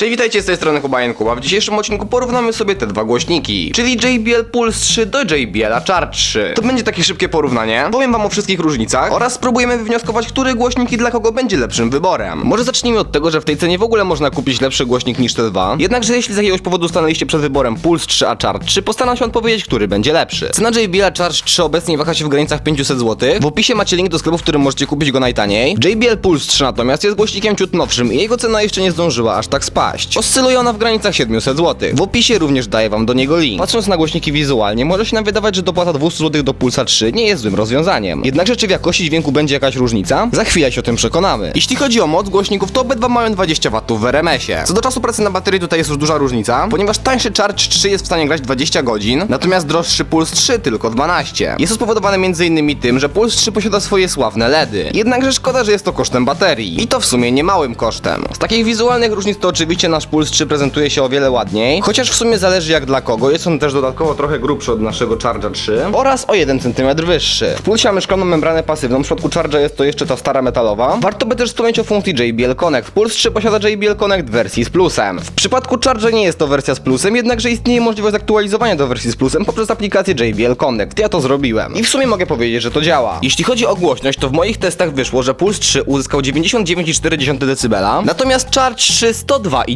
Cześć, witajcie z tej strony Kuba Kuba. W dzisiejszym odcinku porównamy sobie te dwa głośniki, czyli JBL Pulse 3 do JBL Charge 3. To będzie takie szybkie porównanie. Powiem wam o wszystkich różnicach oraz spróbujemy wywnioskować, który głośnik i dla kogo będzie lepszym wyborem. Może zacznijmy od tego, że w tej cenie w ogóle można kupić lepszy głośnik niż te dwa. Jednakże jeśli z jakiegoś powodu stanęliście przed wyborem Pulse 3 a Charge 3, postaram się odpowiedzieć, który będzie lepszy. Cena JBL Charge 3 obecnie waha się w granicach 500 zł. W opisie macie link do sklepu, w którym możecie kupić go najtaniej. JBL Pulse 3 natomiast jest głośnikiem ciut nowszym i jego cena jeszcze nie zdążyła aż tak spaść. Oscyluje ona w granicach 700 zł. W opisie również daję wam do niego link. Patrząc na głośniki wizualnie, może się nam wydawać, że dopłata 200 zł do Pulsa 3 nie jest złym rozwiązaniem. Jednakże czy w jakości dźwięku będzie jakaś różnica? Za chwilę się o tym przekonamy. Jeśli chodzi o moc głośników, to obydwa mają 20 W w RMS-ie. Co do czasu pracy na baterii tutaj jest już duża różnica, ponieważ tańszy Charge 3 jest w stanie grać 20 godzin, natomiast droższy Puls 3 tylko 12. Jest to spowodowane m.in. tym, że Puls 3 posiada swoje sławne LEDy. Jednakże szkoda, że jest to kosztem baterii. I to w sumie nie małym kosztem. Z takich wizualnych różnic to oczywiście nasz Puls 3 prezentuje się o wiele ładniej, chociaż w sumie zależy jak dla kogo. Jest on też dodatkowo trochę grubszy od naszego Charge'a 3 oraz o 1 cm wyższy. W Pulsie mamy szklaną membranę pasywną, w przypadku Charge'a jest to jeszcze ta stara metalowa. Warto by też wspomnieć o funkcji JBL Connect. Puls 3 posiada JBL Connect wersji z plusem. W przypadku Charge'a nie jest to wersja z plusem, jednakże istnieje możliwość aktualizowania do wersji z plusem poprzez aplikację JBL Connect. Ja to zrobiłem. I w sumie mogę powiedzieć, że to działa. Jeśli chodzi o głośność, to w moich testach wyszło, że Puls 3 uzyskał 99,4 dB, natomiast Charge 3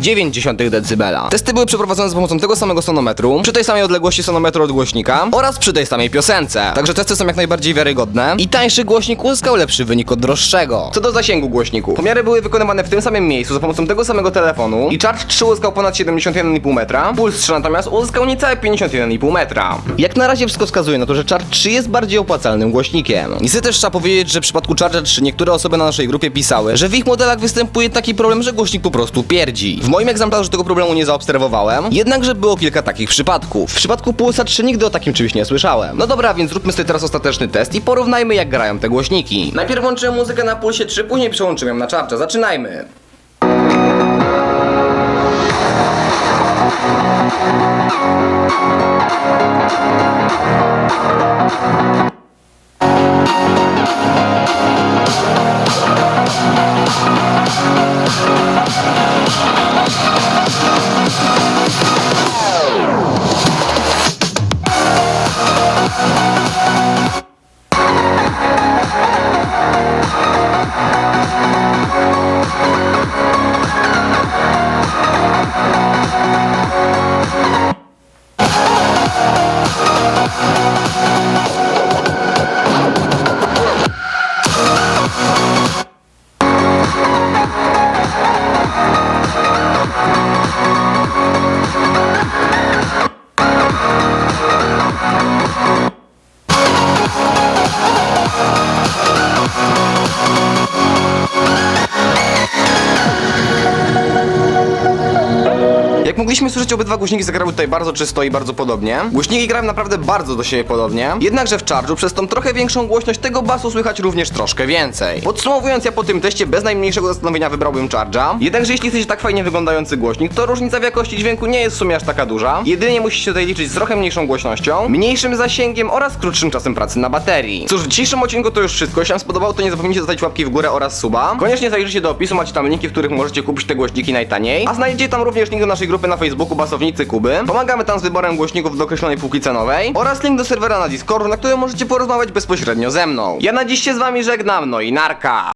102,9 dB. Testy były przeprowadzone za pomocą tego samego sonometru, przy tej samej odległości sonometru od głośnika oraz przy tej samej piosence. Także testy są jak najbardziej wiarygodne i tańszy głośnik uzyskał lepszy wynik od droższego. Co do zasięgu głośników. Pomiary były wykonywane w tym samym miejscu za pomocą tego samego telefonu i Charge 3 uzyskał ponad 71,5 metra, Puls 3 natomiast uzyskał niecałe 51,5 metra. Jak na razie wszystko wskazuje na to, że Charge 3 jest bardziej opłacalnym głośnikiem. Niestety też trzeba powiedzieć, że w przypadku Charge 3 niektóre osoby na naszej grupie pisały, że w ich modelach występuje taki problem, że głośnik po prostu pierdzi. W moim egzemplarzu tego problemu nie zaobserwowałem, jednakże było kilka takich przypadków. W przypadku Pulsa 3 nigdy o takim czymś nie słyszałem. No dobra, więc zróbmy sobie teraz ostateczny test i porównajmy jak grają te głośniki. Najpierw włączyłem muzykę na Pulsie 3, później przełączyłem na Charge'a. Zaczynajmy. Jak mogliśmy słyszeć, obydwa głośniki zagrały tutaj bardzo czysto i bardzo podobnie. Głośniki grają naprawdę bardzo do siebie podobnie. Jednakże w Charge'u przez tą trochę większą głośność tego basu słychać również troszkę więcej. Podsumowując, ja po tym teście bez najmniejszego zastanowienia wybrałbym Charge'a. Jednakże jeśli chcecie tak fajnie wyglądający głośnik, to różnica w jakości dźwięku nie jest w sumie aż taka duża. Jedynie musicie tutaj liczyć z trochę mniejszą głośnością, mniejszym zasięgiem oraz krótszym czasem pracy na baterii. Cóż, w dzisiejszym odcinku to już wszystko. Jeśli wam spodobało, to nie zapomnijcie zostawić łapki w górę oraz suba. Koniecznie zajrzyjcie do opisu, macie tam linki, w których możecie kupić te głośniki najtaniej. A znajdziecie tam również link do naszej grupy na Facebooku Basownicy Kuby. Pomagamy tam z wyborem głośników do określonej półki cenowej. Oraz link do serwera na Discordu, na którym możecie porozmawiać bezpośrednio ze mną. Ja na dziś się z wami żegnam, no i narka!